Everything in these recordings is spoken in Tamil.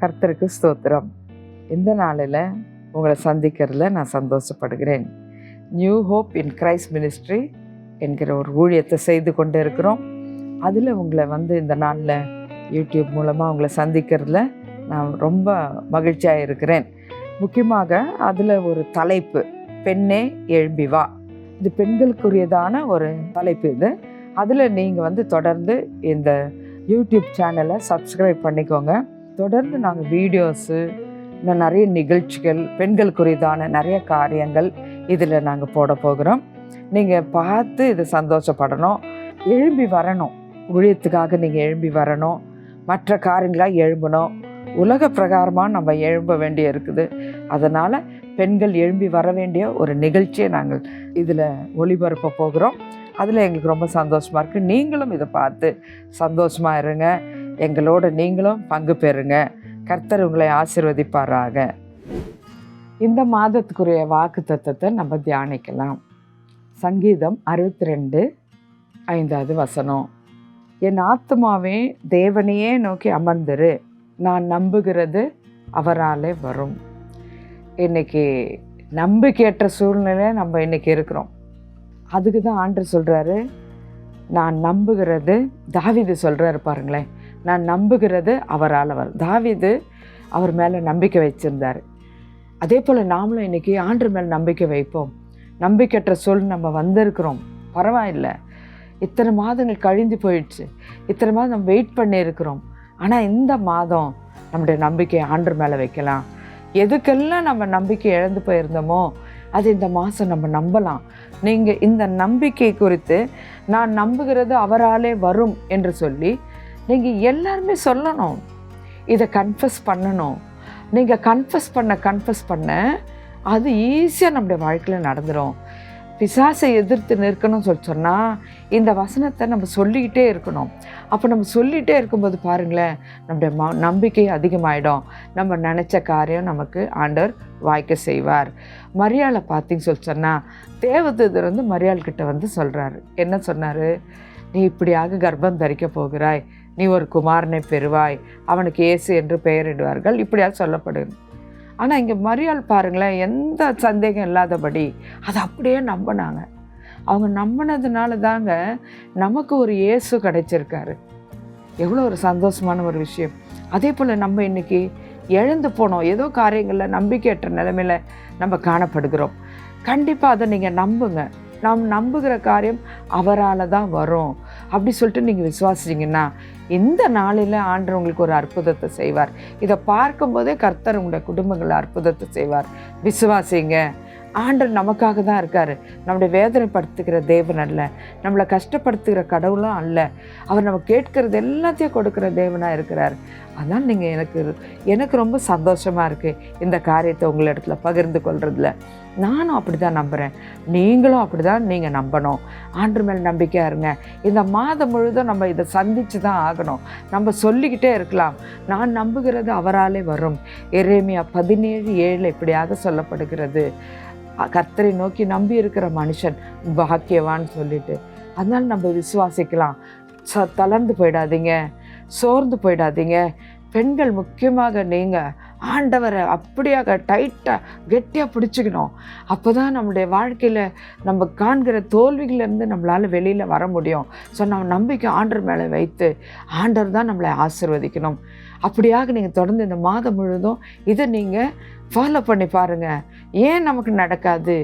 கர்த்தருக்கு ஸ்தோத்திரம். இந்த நாளில் உங்களை சந்திக்கிறதுல நான் சந்தோஷப்படுகிறேன். New hope in Christ ministry என்கிற ஒரு ஊழியத்தை செய்து கொண்டு இருக்கிறோம் அதில் உங்களை வந்து இந்த நாளில் யூடியூப் மூலமாக உங்களை சந்திக்கிறதுல நான் ரொம்ப மகிழ்ச்சியாக இருக்கிறேன். முக்கியமாக அதில் ஒரு தலைப்பு பெண்ணே எழும்பி வா. இது பெண்களுக்குரியதான ஒரு தலைப்பு இது. அதில் நீங்கள் வந்து தொடர்ந்து இந்த யூடியூப் சேனலை சப்ஸ்கிரைப் பண்ணிக்கோங்க. தொடர்ந்து நாங்கள் வீடியோஸு இன்னும் நிறைய நிகழ்ச்சிகள் பெண்களுக்குரியதான நிறைய காரியங்கள் இதில் நாங்கள் போட போகிறோம். நீங்கள் பார்த்து இது சந்தோஷப்படணும். எழும்பி வரணும். ஊழியத்துக்காக நீங்கள் எழும்பி வரணும். மற்ற காரியங்களாக எழும்பணும். உலக பிரகாரமாக நம்ம எழும்ப வேண்டிய இருக்குது. அதனால் பெண்கள் எழும்பி வர வேண்டிய ஒரு நிகழ்ச்சியை நாங்கள் இதில் ஒளிபரப்ப போகிறோம். அதில் எங்களுக்கு ரொம்ப சந்தோஷமாக இருக்குது நீங்களும் இதை பார்த்து சந்தோஷமாக இருங்க. எங்களோட நீங்களும் பங்கு பெறுங்க. கர்த்தர் உங்களை ஆசிர்வதிப்பாராக. இந்த மாதத்துக்குரிய வாக்கு தத்துவத்தை நம்ம தியானிக்கலாம். சங்கீதம் அறுபத்தி ரெண்டு ஐந்தாவது வசனம். என் ஆத்மாவே தேவனையே நோக்கி அமர்ந்திரு. நான் நம்புகிறது அவராலே வரும். இன்றைக்கி நம்பிக்கையற்ற சூழ்நிலை நம்ம இன்றைக்கி இருக்கிறோம். அதுக்கு தான் ஆண்டு சொல்கிறாரு நான் நம்புகிறது தாவிது சொல்கிறாரு பாருங்களேன். நான் நம்புகிறது அவரால் வரும் தாவிது அவர் மேலே நம்பிக்கை வச்சுருந்தார் அதே போல் நாமளும் இன்றைக்கி ஆண்டு மேலே நம்பிக்கை வைப்போம். நம்பிக்கையற்ற சொல் நம்ம வந்திருக்கிறோம். பரவாயில்லை. இத்தனை மாதங்கள் கழிந்து போயிடுச்சு. இத்தனை மாதம் நம்ம வெயிட் பண்ணியிருக்கிறோம் ஆனால் இந்த மாதம் நம்முடைய நம்பிக்கையை ஆண்டு மேலே வைக்கலாம். எதுக்கெல்லாம் நம்ம நம்பிக்கை இழந்து போயிருந்தோமோ அது இந்த மாதம் நம்ம நம்பலாம். நீங்கள் இந்த நம்பிக்கை குறித்து நான் நம்புகிறது அவராலே வரும் என்று சொல்லி நீங்கள் எல்லாருமே சொல்லணும். இதை கன்ஃபஸ் பண்ணணும். நீங்கள் கன்ஃபஸ் பண்ண கன்ஃபஸ் பண்ண அது ஈஸியாக நம்முடைய வாழ்க்கையில் நடந்துடும் பிசாசை எதிர்த்து நிற்கணும்னு சொல்லி சொன்னால் இந்த வசனத்தை நம்ம சொல்லிக்கிட்டே இருக்கணும். அப்போ நம்ம சொல்லிகிட்டே இருக்கும்போது பாருங்களேன் நம்முடைய ம நம்பிக்கை அதிகமாகிடும் நம்ம நினச்ச காரியம் நமக்கு ஆண்டவர் வாய்க்க செய்வார். மரியாதை பார்த்திங்க சொல்லி சொன்னால் தேவதூதர் வந்து மரியாள்கிட்ட வந்து சொல்கிறாரு என்ன சொன்னார்? நீ இப்படியாக கர்ப்பம் தரிக்க போகிறாய். நீ ஒரு குமாரனை பெறுவாய். அவனுக்கு இயேசு என்று பெயரிடுவார்கள். இப்படியா சொல்லப்படுது ஆனால் இங்கே மரியாள் பாருங்களேன் எந்த சந்தேகம் இல்லாதபடி அதை அப்படியே நம்பினாங்க. அவங்க நம்பினதுனால தாங்க நமக்கு ஒரு இயேசு கிடைச்சிருக்காரு. எவ்வளோ ஒரு சந்தோஷமான ஒரு விஷயம். அதே போல் நம்ம இன்றைக்கி எழுந்து போனோம். ஏதோ காரியங்களில் நம்பிக்கையற்ற நிலைமையில் நம்ம காணப்படுகிறோம். கண்டிப்பாக அதை நீங்கள் நம்புங்க. நாம் நம்புகிற காரியம் அவரால் தான் வரும். அப்படி சொல்லிட்டு நீங்கள் விசுவாசிச்சிங்கன்னா இந்த நாளில் ஆண்டு உங்களுக்கு ஒரு அற்புதத்தை செய்வார்? இதை பார்க்கும்போதே கர்த்தர் உங்களுடைய குடும்பங்களில் அற்புதத்தை செய்வார். விசுவாசிங்க. ஆண்டர் நமக்காக தான் இருக்கார். நம்முடைய வேதனைப்படுத்துகிற தேவன் அல்ல. நம்மளை கஷ்டப்படுத்துகிற கடவுளும் அல்ல. அவர் நம்ம கேட்கறது எல்லாத்தையும் கொடுக்குற தேவனாக இருக்கிறார். அதனால் நீங்கள் எனக்கு எனக்கு ரொம்ப சந்தோஷமாக இருக்குது இந்த காரியத்தை உங்கள் இடத்துல பகிர்ந்து கொள்றதுல. நானும் அப்படி தான் நம்புகிறேன் நீங்களும் அப்படி தான் நீங்கள் நம்பணும். ஆண்டு மேல் நம்பிக்கையாக இருங்க. இந்த மாதம் முழுதும் நம்ம இதை சந்தித்து தான் ஆகணும். நம்ம சொல்லிக்கிட்டே இருக்கலாம். நான் நம்புகிறது அவராலே வரும். எரேமியா பதினேழு ஏழு இப்படியாக சொல்லப்படுகிறது. கர்த்தரை நோக்கி நம்பி இருக்கிற மனுஷன் பாக்கியவான்னு சொல்லிட்டு. அதனால் நம்ம விசுவாசிக்கலாம். ச தளர்ந்து போயிடாதீங்க. சோர்ந்து போயிடாதீங்க. பெண்கள் முக்கியமாக நீங்கள் ஆண்டவரை அப்படியாக டைட்டாக கெட்டியாக பிடிச்சிக்கணும். அப்போ தான் நம்முடைய வாழ்க்கையில் நம்ம காண்கிற தோல்விகளிலேருந்து நம்மளால் வெளியில் வர முடியும். ஸோ நம்ம நம்பிக்கை ஆண்டர் மேலே வைத்து ஆண்டவர் தான் நம்மளை ஆசிர்வதிக்கணும். அப்படியாக நீங்கள் தொடர்ந்து இந்த மாதம் முழுதும் இதை நீங்கள் ஃபாலோ பண்ணி பாருங்கள் ஏன் நமக்கு நடக்காது?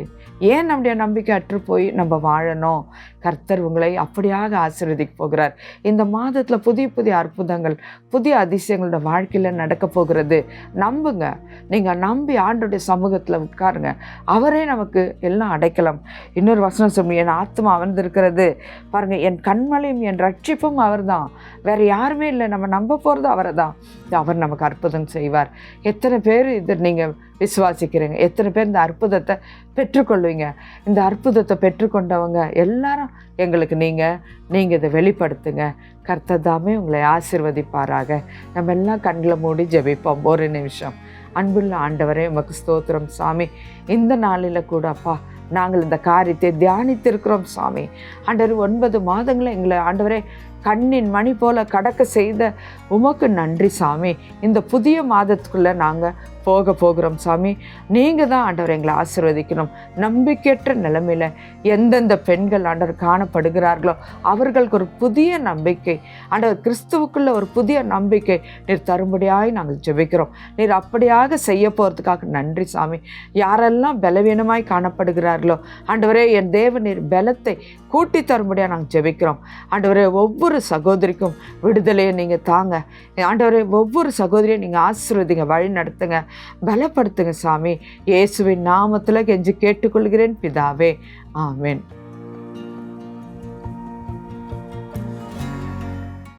ஏன் நம்முடைய நம்பிக்கை அற்று போய் நம்ம வாழணும்? கர்த்தர் உங்களை அப்படியாக ஆசீர்வதிக்க போகிறார். இந்த மாதத்தில் புதிய புதிய அற்புதங்கள் புதிய அதிசயங்களோட வாழ்க்கையில் நடக்க போகிறது. நம்புங்க. நீங்கள் நம்பி ஆண்டுடைய சமூகத்தில் உட்காருங்க. அவரே நமக்கு எல்லாம் அடைக்கலாம். இன்னொரு வசனம் சொல்லி என் ஆத்மா அமர்ந்திருக்கிறது. பாருங்கள் என் கண்மலையும் என் ரட்சிப்பும் அவர் தான் வேறு யாருமே இல்லை. நம்ம நம்ப போகிறது அவரை தான் அவர் நமக்கு அற்புதம் செய்வார். எத்தனை பேர் இது நீங்கள் விசுவாசிக்கிறீங்க? எத்தனை பேர் இந்த அற்புதத்தை பெற்றுக்கொள்வீங்க? இந்த அற்புதத்தை பெற்றுக்கொண்டவங்க எல்லாரும் எங்களுக்கு நீங்கள் நீங்கள் இதை வெளிப்படுத்துங்க. கர்த்ததாமே உங்களை ஆசிர்வதிப்பாராக. நம்ம எல்லாம் கண்ணில் மூடி ஜெபிப்போம். ஒரு நிமிஷம். அன்புள்ள ஆண்டவரே உமக்கு ஸ்தோத்திரம் சாமி. இந்த நாளில் கூட அப்பா நாங்கள் இந்த காரியத்தை தியானித்திருக்கிறோம் சாமி. ஆண்டவர் ஒன்பது மாதங்களை எங்களை ஆண்டவரே கண்ணின் மணி போல கடக்க செய்த உமக்கு நன்றி சாமி. இந்த புதிய மாதத்துக்குள்ளே நாங்கள் போக போகிறோம் சாமி. நீங்கள் தான் ஆண்டவர் எங்களை ஆசிர்வதிக்கணும். நம்பிக்கையற்ற நிலைமையில் எந்தெந்த பெண்கள் ஆண்டவர் காணப்படுகிறார்களோ அவர்களுக்கு ஒரு புதிய நம்பிக்கை ஆண்டவர் கிறிஸ்துவுக்குள்ள ஒரு புதிய நம்பிக்கை நீர் தரும்படியாய் நாங்கள் ஜெபிக்கிறோம். நீர் அப்படியாக செய்ய போகிறதுக்காக நன்றி சாமி. யாரெல்லாம் பலவீனமாய் காணப்படுகிறார்களோ ஆண்டவரே என் தேவ நீர் பலத்தை கூட்டி தரும்படியாக நாங்கள் ஜெபிக்கிறோம். ஆண்டவரே ஒவ்வொரு சகோதரிக்கும் விடுதலையை நீங்கள் தாங்க. ஆண்டவரே ஒவ்வொரு சகோதரியும் நீங்கள் ஆசீர்வதிங்க வழி நடத்துங்க பலப்படுத்துங்க சாமி. இயேசுவின் நாமத்தில் கெஞ்சி கேட்டுக்கொள்கிறேன் பிதாவே. ஆமேன்.